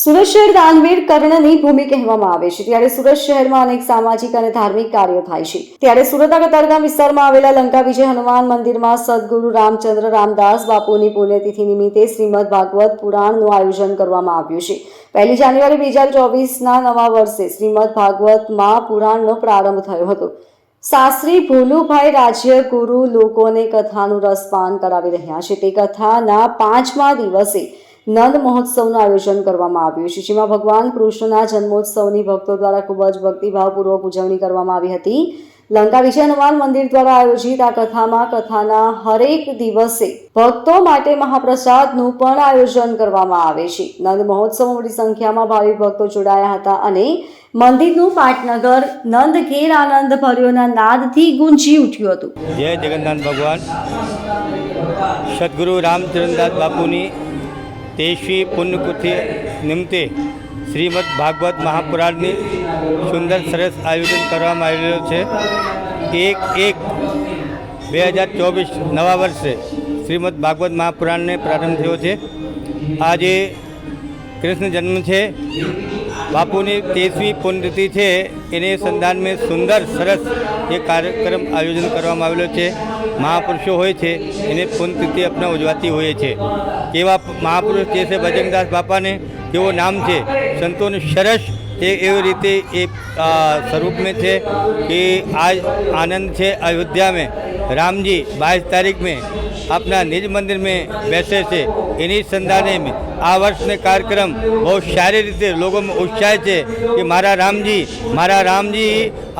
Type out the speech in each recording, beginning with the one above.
સુરત શહેર દાનવીર કર્ણની ભૂમિ કહેવામાં આવે છે. ત્યારે સુરત શહેરમાં અનેક સામાજિક અને ધાર્મિક કાર્યો થાય છે. ત્યારે સુરતના કતારગામ વિસ્તારમાં આવેલા લંકા વિજય હનુમાન મંદિરમાં સદગુરુ રામચંદ્ર રામદાસ બાપુની પુણ્યતિથિ નિમિત્તે શ્રીમદ ભાગવત પુરાણનું આયોજન કરવામાં આવ્યું છે. પહેલી જાન્યુઆરી બે હજાર ચોવીસના નવા વર્ષે શ્રીમદ ભાગવતમાં પુરાણનો પ્રારંભ થયો હતો. શાસ્ત્રી ભોલુભાઈ રાજ્ય ગુરુ લોકોને કથાનું રસપાન કરાવી રહ્યા છે. તે કથાના પાંચમા દિવસે નંદ મહોત્સવનું આયોજન કરવામાં આવ્યું છે. જેમાં ભગવાન કૃષ્ણના જન્મોત્સવની ભક્તો દ્વારા ખૂબ જ ભક્તિભાવપૂર્વક ઉજવણી કરવામાં આવી હતી. લંકા વિજય હનુમાન મંદિર દ્વારા આયોજિત આ કથામાં કથાના હરેક દિવસે ભક્તો માટે મહાપ્રસાદનું પણ આયોજન કરવામાં આવે છે. નંદ મહોત્સવમાં મોટી સંખ્યામાં ભાવિક ભક્તો જોડાયા હતા અને મંદિરનું પાટનગર નંદ ઘેર આનંદ ભર્યોના નાદથી ગુંજી ઉઠ્યું હતું. જય જગન્નાથ ભગવાન. સદગુરુ રામચંદ્રદાસ બાપુની તેજસ્વી પુણ્યકૃતિ નિમિત્તે શ્રીમદ ભાગવત મહાપુરાણની સુંદર સરસ આયોજન કરવામાં આવેલું છે. એક એક બે હજાર ચોવીસ નવા વર્ષે શ્રીમદ ભાગવત મહાપુરાણને પ્રારંભ થયો છે. આજે કૃષ્ણ જન્મ છે. બાપુની તેસવી પુણ્યતિથિ છે. એને સંધાન સુંદર, સરસ એ કાર્યક્રમ આયોજન કરવામાં આવેલો છે. મહાપુરુષો હોય છે, એને પુણ્યતિથિ આપણા ઉજવાતી હોય છે. કેવા મહાપુરુષ જે છે ભજનદાસ બાપાને કેવો નામ છે. સંતોનું સરસ એ એવી રીતે એ આ, સ્વરૂપ में છે कि आज आनंद છે अयोध्या में राम जी बाईस तारीख में अपना निज मंदिर में बैठे थे इन्हीं संदाने में આ વર્ષને કાર્યક્રમ બહુ સારી રીતે લોકોમાં ઉત્સાહ છે કે મારા રામજી મારા રામજી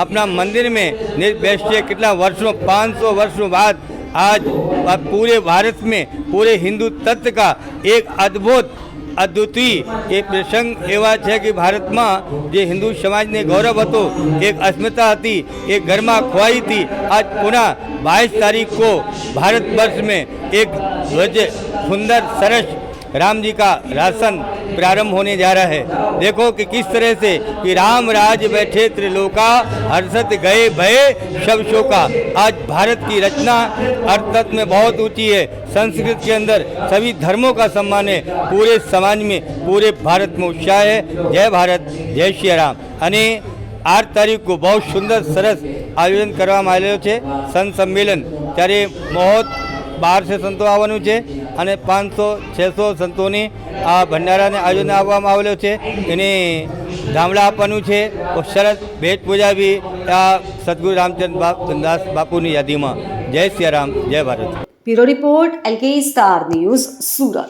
अपना मंदिर में निज बैठे कितना वर्षों 500 वर्षों बाद आज पूरे भारत में पूरे हिंदू तत्व का एक अद्भुत અદ્વિતીય એ પ્રસંગ એવા છે કે ભારતમાં જે હિન્દુ સમાજને ગૌરવ હતો, એક અસ્મિતા હતી, એક ઘરમાં ખોવાઈ હતી. આજ પુનઃ બાવીસ તારીખ કો ભારત વર્ષ મેં એક ધ્વજ, સુંદર, સરસ राम जी का राशन प्रारंभ होने जा रहा है देखो कि किस तरह से कि राम राज बैठे त्रिलोका हर्षत गए भय सब शोका आज भारत की रचना अर्थतत्व में बहुत ऊंची है संस्कृत के अंदर सभी धर्मों का सम्मान है पूरे समाज में पूरे भारत में उत्साह है जय भारत जय श्री राम અને આઠ તારીખ કો બહુ સુંદર સરસ આયોજન કરવામાં આવેલું છે સંત સંમેલન ત્યારે મહોત બારસે સંતો આવવાનું છે અને પાંચસો, છસો સંતોની આ ભંડારાને આયોજન આપવામાં આવેલો છે. એને ગામડા આપવાનું છે. સરસ ભેટ પૂજા બી આ સદગુરુ રામચંદ્ર બાપ દાસ બાપુની યાદીમાં. જય સિયારામ, જય Bharat. Bureau report, LK star news, Surat.